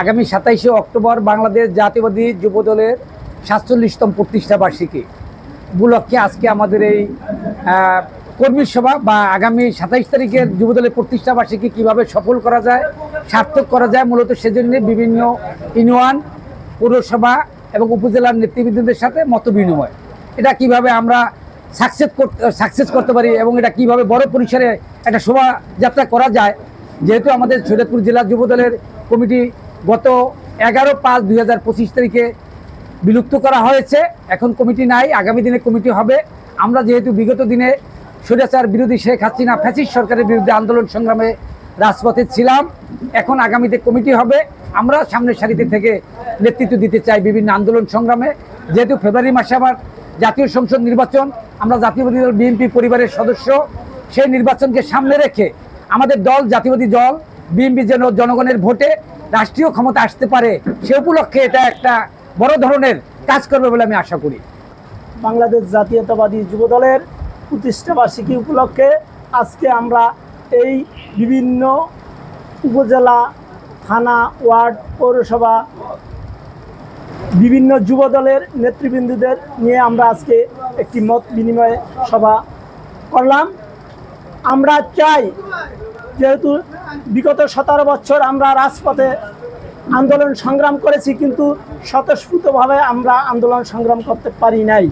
আগামী সাতাইশে অক্টোবর বাংলাদেশ জাতীয়বাদী যুব দলের সাতচল্লিশতম প্রতিষ্ঠা বার্ষিকী উপলক্ষে আজকে আমাদের এই কর্মী সভা বা আগামী সাতাইশ তারিখের যুবদলের প্রতিষ্ঠা বার্ষিকী কীভাবে সফল করা যায়, সার্থক করা যায়, মূলত সেজন্য বিভিন্ন ইউনিয়ন, পৌরসভা এবং উপজেলার নেতৃবৃন্দদের সাথে মত বিনিময়। এটা কীভাবে আমরা সাকসেস করতে সাকসেস করতে পারি এবং এটা কীভাবে বড় পরিসরে একটা শোভাযাত্রা করা যায় যেহেতু আমাদের শরীয়তপুর জেলা যুবদলের কমিটি গত এগারো পাঁচ দুই হাজার পঁচিশ তারিখে বিলুপ্ত করা হয়েছে। এখন কমিটি নাই, আগামী দিনে কমিটি হবে। আমরা যেহেতু বিগত দিনে স্বৈরাচার বিরোধী শেখ হাসিনা ফ্যাসিস সরকারের বিরুদ্ধে আন্দোলন সংগ্রামে রাজপথে ছিলাম, এখন আগামীতে কমিটি হবে। আমরা সামনের সারিতে থেকে নেতৃত্ব দিতে চাই বিভিন্ন আন্দোলন সংগ্রামে। যেহেতু ফেব্রুয়ারি মাসে আবার জাতীয় সংসদ নির্বাচন, আমরা জাতীয় বিএনপি পরিবারের সদস্য, সেই নির্বাচনকে সামনে রেখে আমাদের দল, জাতীয়বাদী দল, বিএনপি যেন জনগণের ভোটে রাষ্ট্রীয় ক্ষমতা আসতে পারে, সে উপলক্ষে এটা একটা বড় ধরনের কাজ করবে বলে আমি আশা করি। বাংলাদেশ জাতীয়তাবাদী যুবদলের প্রতিষ্ঠা বার্ষিকী উপলক্ষে আজকে আমরা এই বিভিন্ন উপজেলা, থানা, ওয়ার্ড, পৌরসভা, বিভিন্ন যুবদলের নেতৃবৃন্দদের নিয়ে আমরা আজকে একটি মত বিনিময় সভা করলাম। আমরা চাই যেহেতু বিগত সতেরো বছর আমরা রাজপথে আন্দোলন সংগ্রাম করেছি, কিন্তু স্বতঃস্ফূর্তভাবে আমরা আন্দোলন সংগ্রাম করতে পারি নাই।